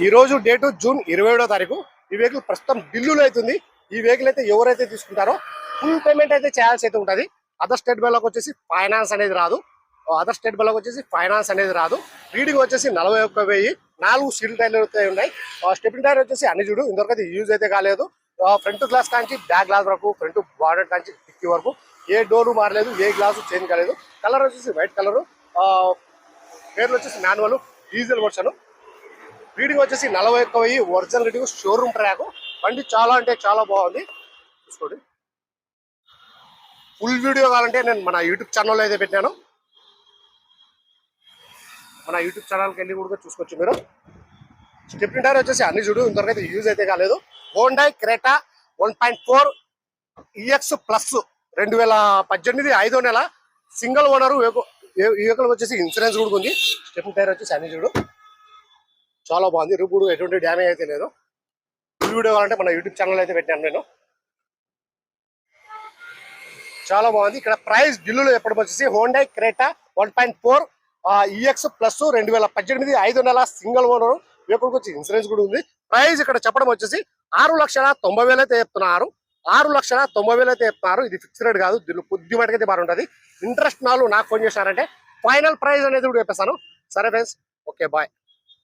ఈ రోజు date June ఇరవై ఏడో తారీఖు. ఈ వెహికల్ ప్రస్తుతం ఢిల్లీలో అవుతుంది ఈ వెహికల్ అయితే ఎవరైతే తీసుకుంటారో ఫుల్ పేమెంట్ అయితే చేయాల్సి అయితే ఉంటుంది. అదర్ స్టేట్ బ్యాంక్ వచ్చేసి ఫైనాన్స్ అనేది రాదు. అదర్ స్టేట్ బ్యాంక్ వచ్చేసి ఫైనాన్స్ అనేది రాదు. రీడింగ్ వచ్చేసి నలభై ఒక్క వెయ్యి నాలుగు సీల్ టైర్లు అయితే ఉన్నాయి. స్టెపింగ్ టైర్ వచ్చేసి అన్ని చూడు ఇంతవరకు అయితే యూజ్ అయితే కాలేదు. ఫ్రంట్ గ్లాస్ కాంచి బ్యాక్ గ్లాస్ వరకు ఫ్రంట్ బార్డర్ కాంచి టిక్కి వరకు. ఏ డోరు మారలేదు ఏ గ్లాసు చేంజ్ కాలేదు. కలర్ వచ్చేసి వైట్ కలర్ పేర్లు వచ్చేసి మాన్యువల్ డీజిల్ వర్షన్ రీడింగ్ వచ్చేసి నలభై ఒక్క వెయ్యి ఒరిజినల్ రీడింగ్ షోరూమ్ ట్రాక్ బండి చాలా అంటే చాలా బాగుంది. చూసుకోండి. ఫుల్ వీడియో కావాలంటే నేను మన యూట్యూబ్ ఛానల్లో అయితే పెట్టాను. మన యూట్యూబ్ ఛానల్కి వెళ్ళి కూడా చూసుకోవచ్చు మీరు. స్టెప్ టైర్ వచ్చేసి అన్ని చూడు ఇంతవరకు అయితే యూజ్ అయితే కాలేదు. Hyundai Creta one point four EX plus రెండు వేల పద్దెనిమిది ఐదో నెల. సింగిల్ ఓనర్ వెహికల్ వచ్చేసి ఇన్సూరెన్స్ కూడా ఉంది. స్టెప్ టైర్ వచ్చేసి అన్ని చూడు. చాలా బాగుంది. రూపుడు ఎటువంటి డ్యామేజ్ అయితే లేదు. వీడియో కావాలంటే మన యూట్యూబ్ ఛానల్ అయితే పెట్టాను నేను. చాలా బాగుంది. ఇక్కడ ప్రైస్ ఢిల్లీలో ఎప్పటికి వచ్చేసి Hyundai Creta one point four EX plus రెండు వేల పద్దెనిమిది ఐదు నెల సింగిల్ ఓనర్ వెహికల్కి వచ్చి ఇన్సూరెన్స్ కూడా ఉంది. ప్రైస్ ఇక్కడ చెప్పడం వచ్చేసి ఆరు లక్షల తొంభై వేలు అయితే చెప్తున్నారు. ఆరు లక్షల తొంభై వేలు అయితే చెప్తున్నారు. ఇది ఫిక్స్డ్ రేట్ కాదు. దీనిలో కొద్ది మటుకైతే బాగుంటుంది ఇంట్రెస్ట్ నాలుగు నాకు ఫోన్ చేశారంటే ఫైనల్ ప్రైస్ అనేది కూడా చెప్పేస్తాను. సరే ఫ్రెండ్స్ ఓకే బాయ్